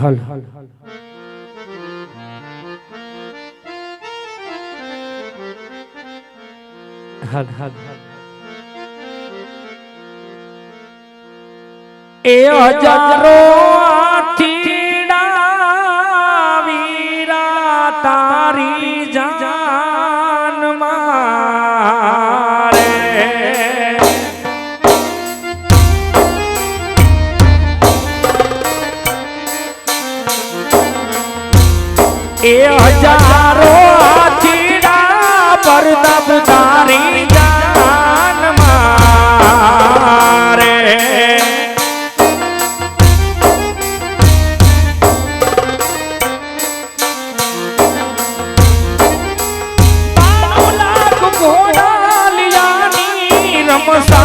હલ. હલ. એ હજારો first time.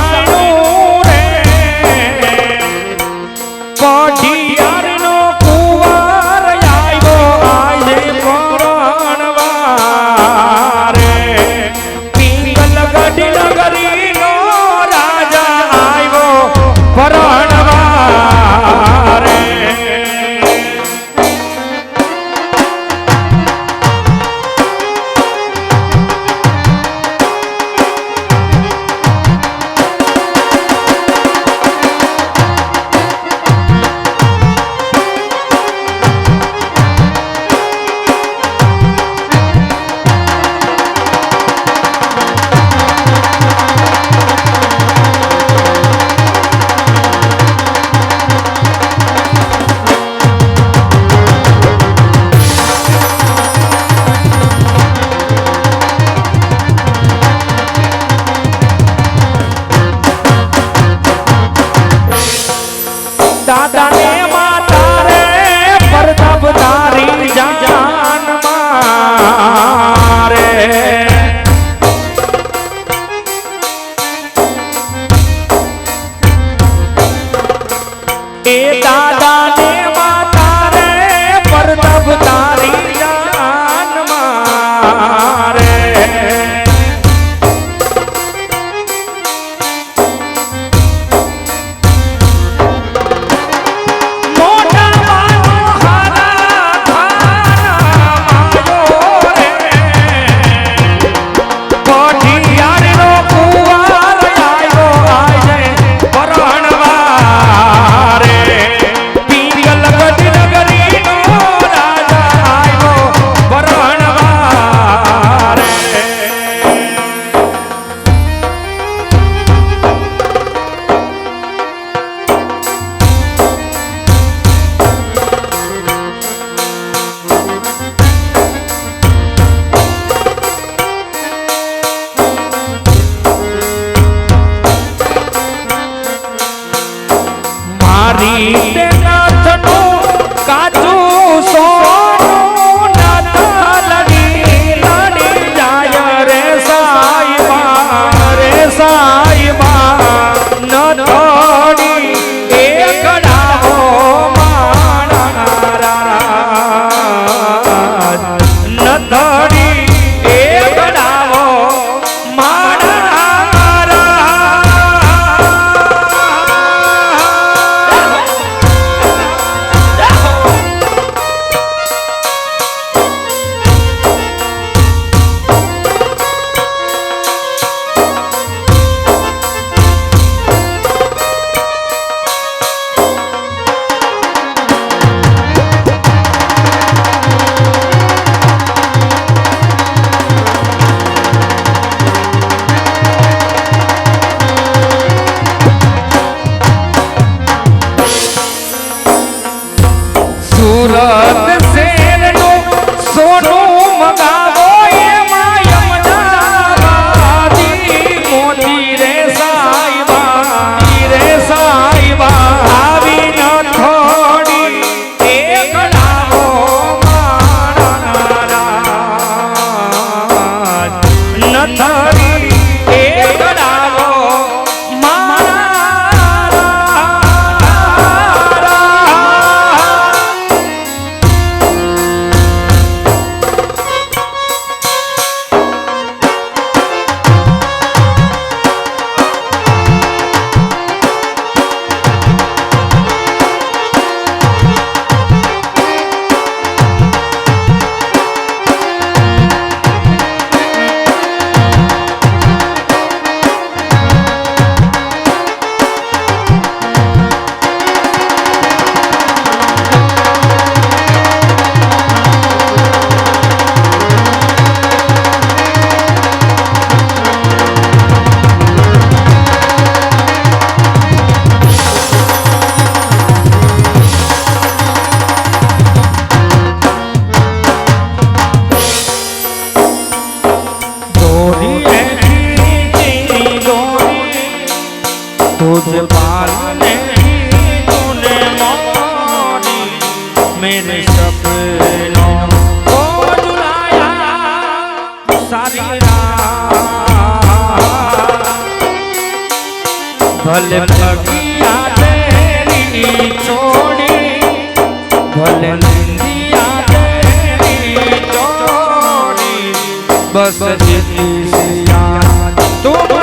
બસ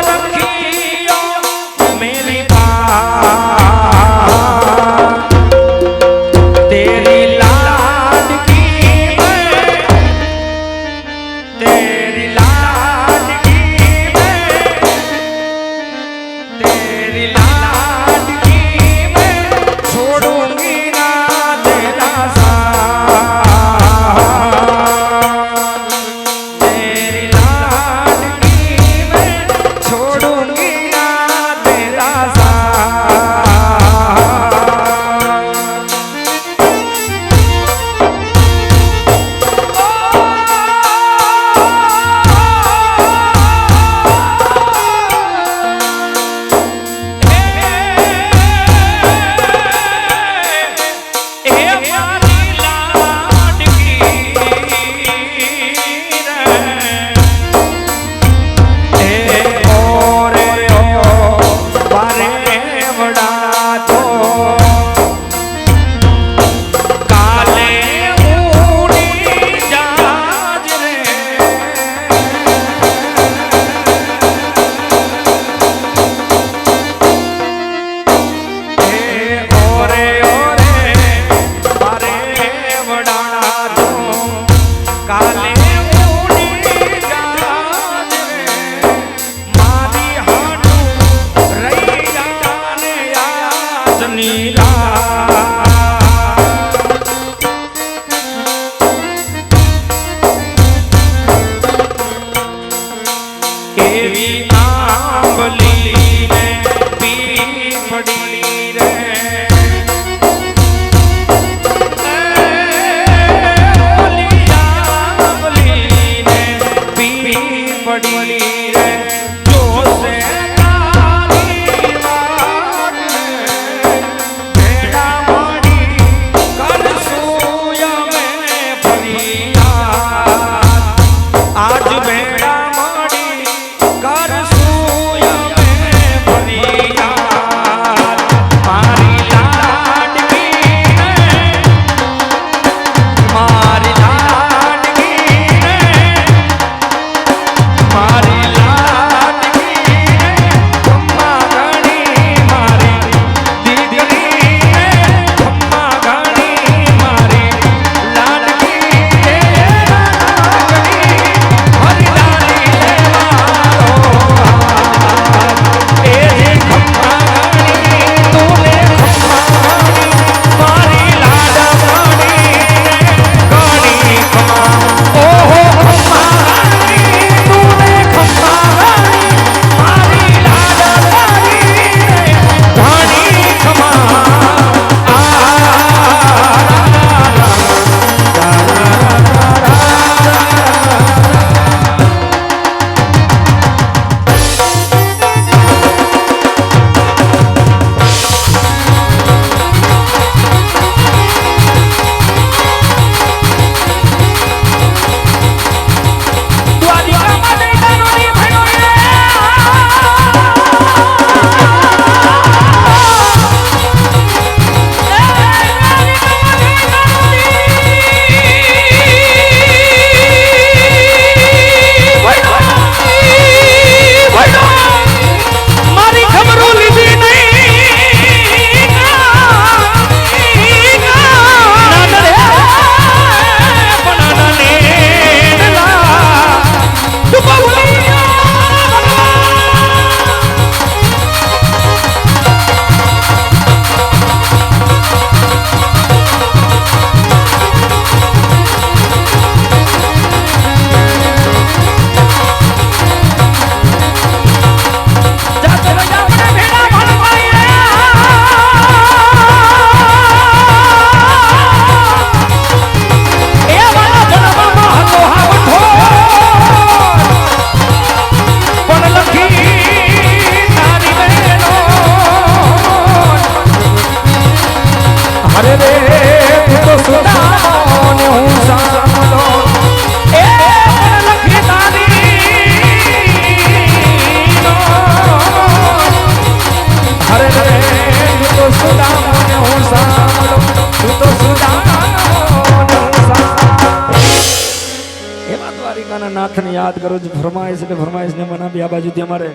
બાજુથી અમારે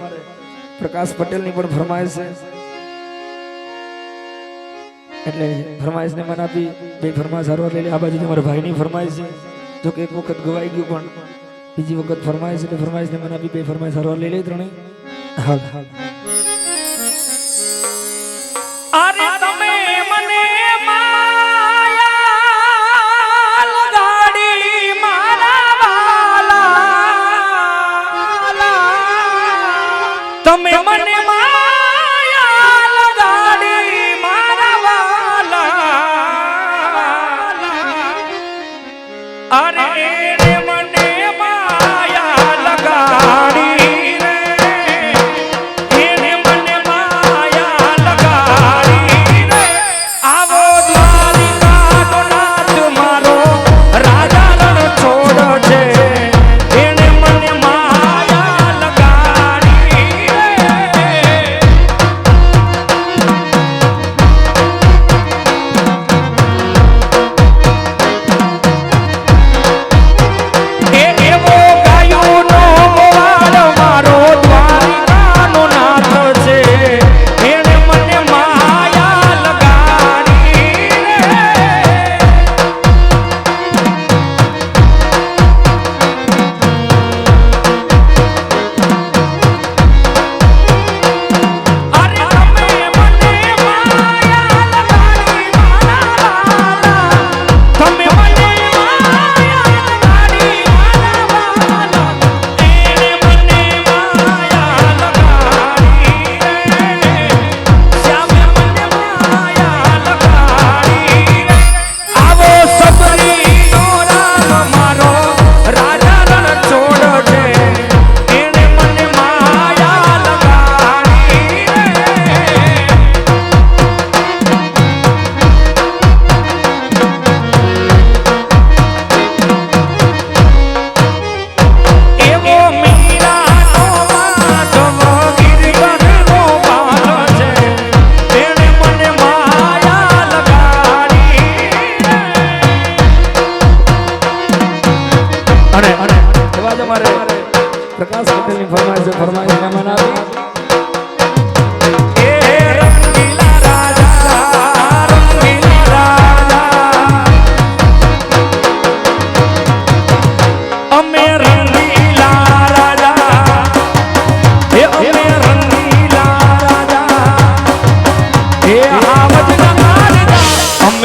પ્રકાશ પટેલની પણ ફરમાઈશ છે. એટલે ફરમાઈશને મન આપી, બે ફરમાઈશ સારવાર લઈ લે. આ બાજુથી અમારા ભાઈની ફરમાઈશ છે. જો કે એક વખત ગવાઈ ગયું પણ, બીજી વખત ફરમાઈશ, એટલે ફરમાઈશને મન આપી, બે ફરમાઈશ સારવાર લઈ લે ત્રણેય. હાલ. હાલ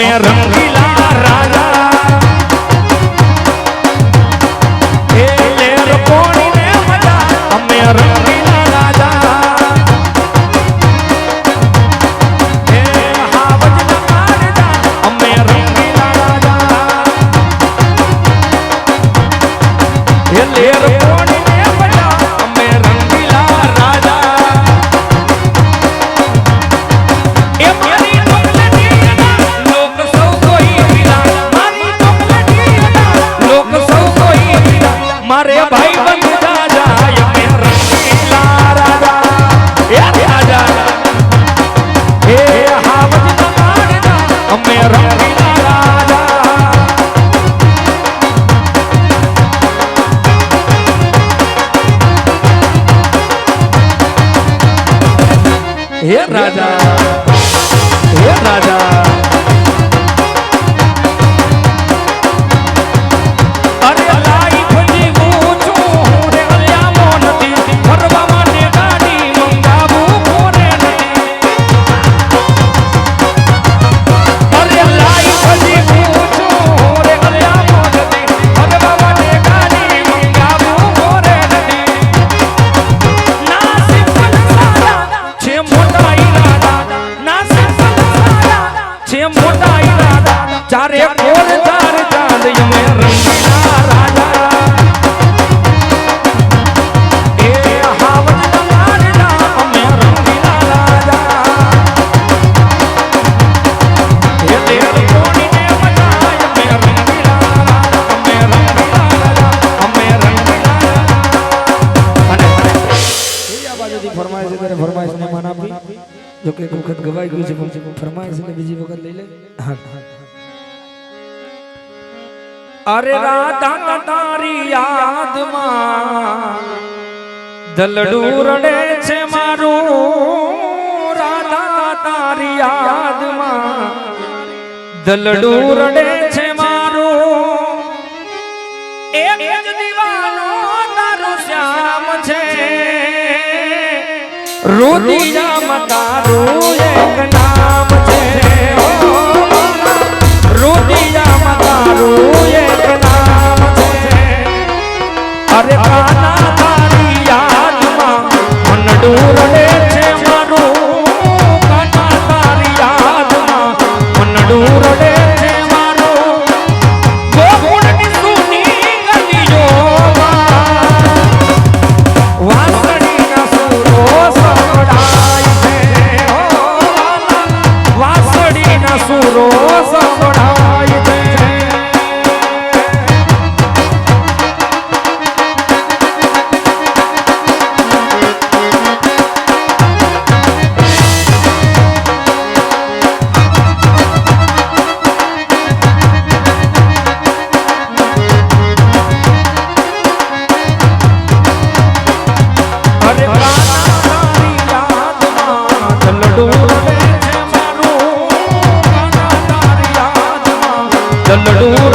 perro हे राजा हे राजा. અરે રાધા તારી યાદમાં દલડું રડે છે મારું રાધા તારી યાદમાં દલડું રડે છે મારું એક જ દીવાનો તારો શ્યામ છે. રોદિયામાં તારું એક નામ છે. અરે કાના તારી યાદમાં મનડું சொல்லடும்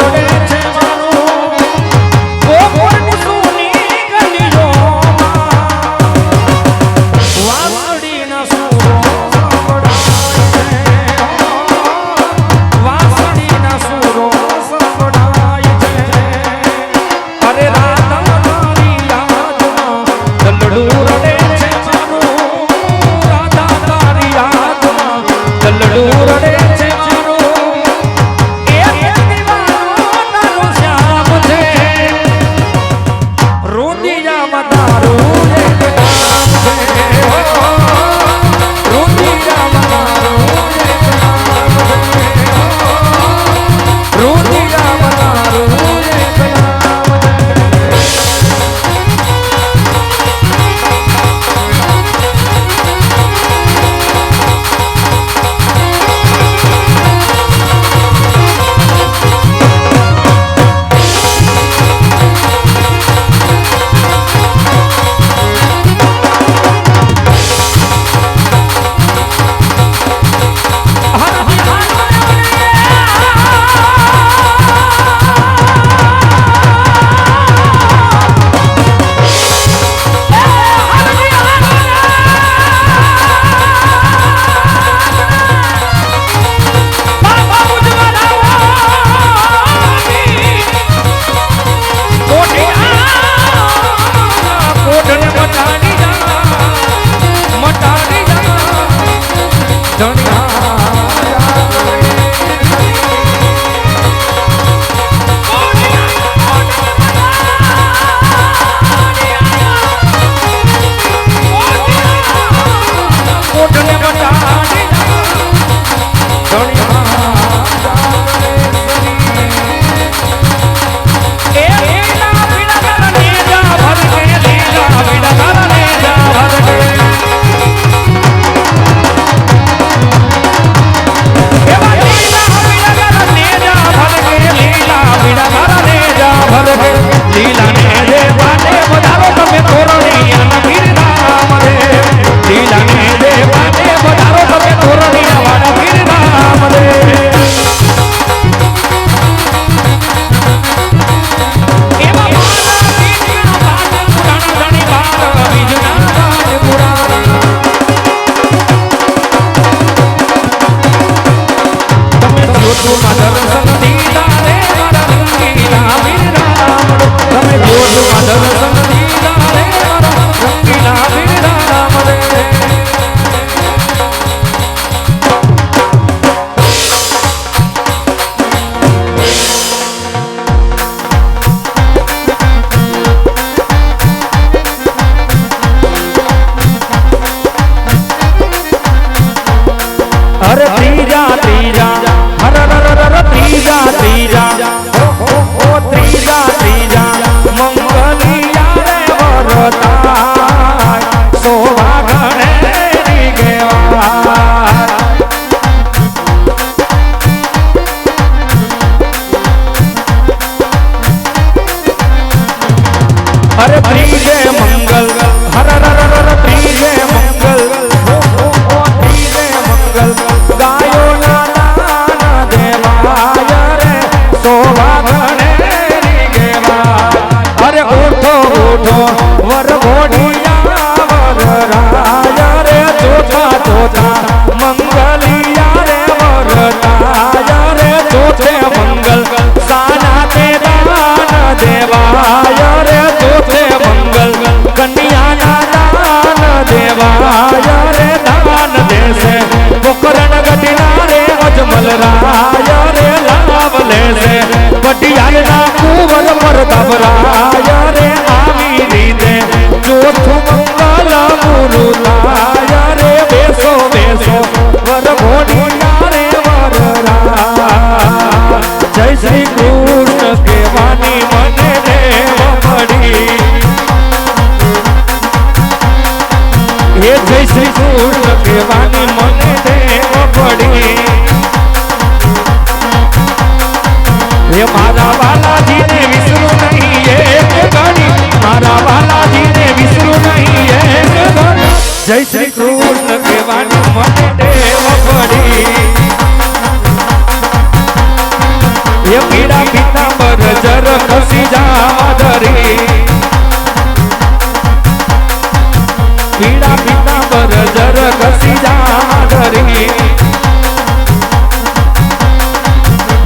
ગભરા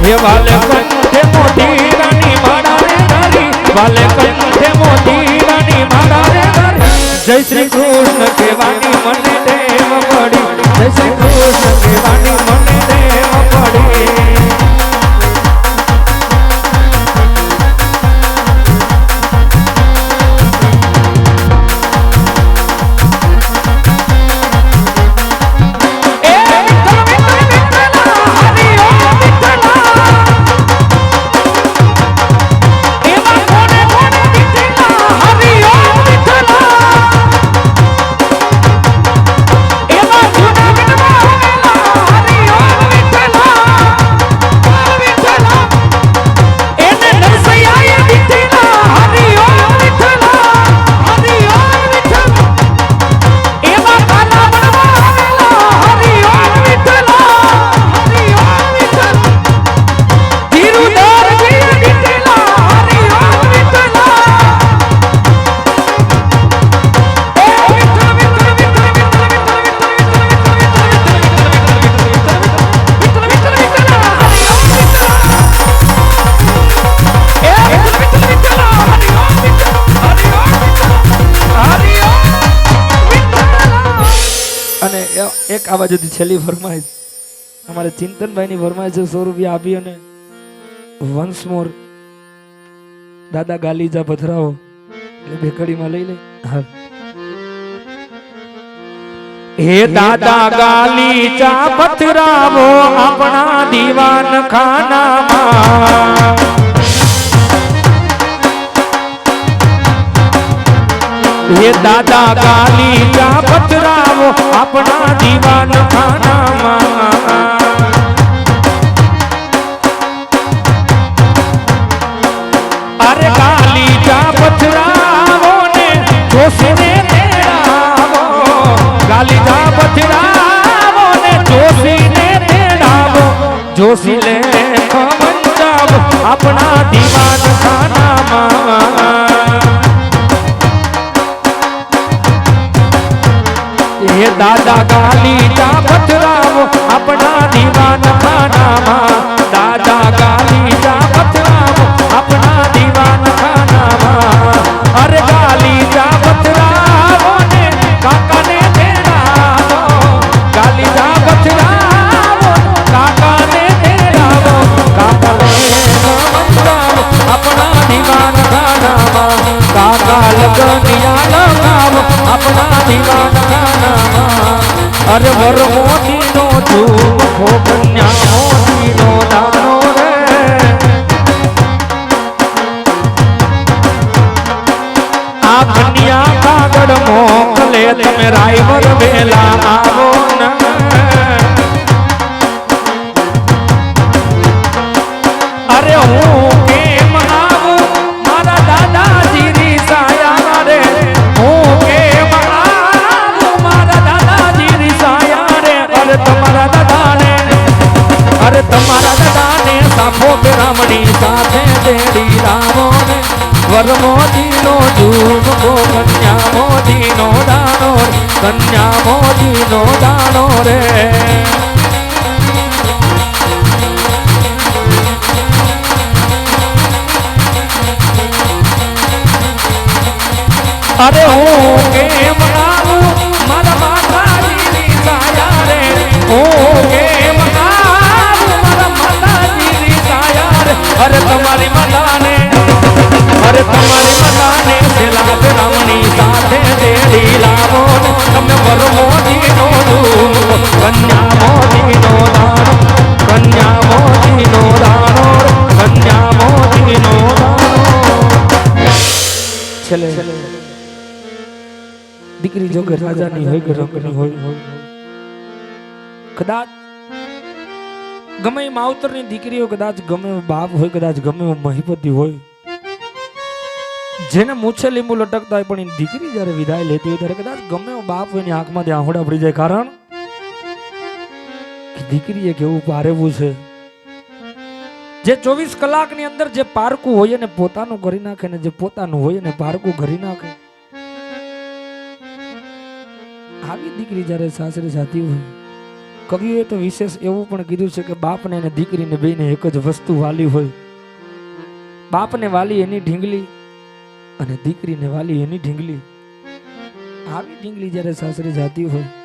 હે વાલે કંઠે મોટી રાની મારા રે ધરી, વાલે કંઠે મોટી રાની મારા જય શ્રી કૃષ્ણ કહેવાની મને ટેવ પડી. જય શ્રી કૃષ્ણ કહેવાની બાજુથી છેલ્લી ફરમાઈશ અમારે ચિંતનભાઈની ફરમાઈશ છે સો રૂપિયા આપી અને વન્સ મોર દાદા ગાલીજા પથરાવો. એટલે ભેખડીમાં લઈ લે. હા. હે દાદા ગાલીચા પથરાવો આપણા દીવાન ખાનામાં હે દાદા કાલી, જા પથરાવો આપણા દીવાન ખાનામાં. અરે કાલી, જા પથરાવો ને, જોશીને તેડાવો. કાલી, જા પથરાવો ને, જોશીને તેડાવો. જોશી લે ખમંજાવો આપણા દીવાન ખાનામાં. હે દાદા ગાલી જા પથરાવો આપણા દીવાન ખાનામાં. દાદા ગાલી જા પથરાવો આપણા વર મોદીનો ધૂપ કન્યા મોદીનો રે, કન્યા મોદીનો દાણો રે. અરે હું કેમ આવું મારા માતાજીની સાયા રે. હું કેમ આવું મારા માતાજીની સાયા રે. અરે તમારી માતાને અરે તમારી બધાને પેલા બ્રાહ્મણી સાથે દેડી લાવો તમે વર મોદીનો ધૂમ કન્યા મોદીનો દાણો, કન્યા મોદીનો દાણો, કન્યા મોદીનો દાણો. છેલ્લે દીકરી જો કે રાજાની હોય કે રંગની હોય, કદાચ ગમે માવતરની દીકરીઓ કદાચ ગમે બાપ હોય, કદાચ ગમે મહિપતિ હોય જેને મૂછે લીંબુ લટકતા હોય પણ એની દીકરી જ્યારે વિદાય લેતી હોય ત્યારે કદાચ ગમે બાપ એની આંખમાંથી આંહોડા પડી જાય. કારણ કે દીકરીએ કેવું પારેવું છે, જે ચોવીસ કલાકની અંદર જે પારકું હોય એને પોતાનું કરી નાખે ને જે પોતાનું હોય એને પારકું કરી નાખે. આવી દીકરી જ્યારે સાસરે જાતી હોય કવિએ તો વિશેષ એવું પણ કીધું છે કે બાપને અને દીકરીને બેને એક જ વસ્તુ વાલી હોય. બાપને વાલી એની ઢીંગલી અને દીકરીને વાલી એની ઢીંગલી. આવી ઢીંગલી જ્યારે સાસરે જાતી હોય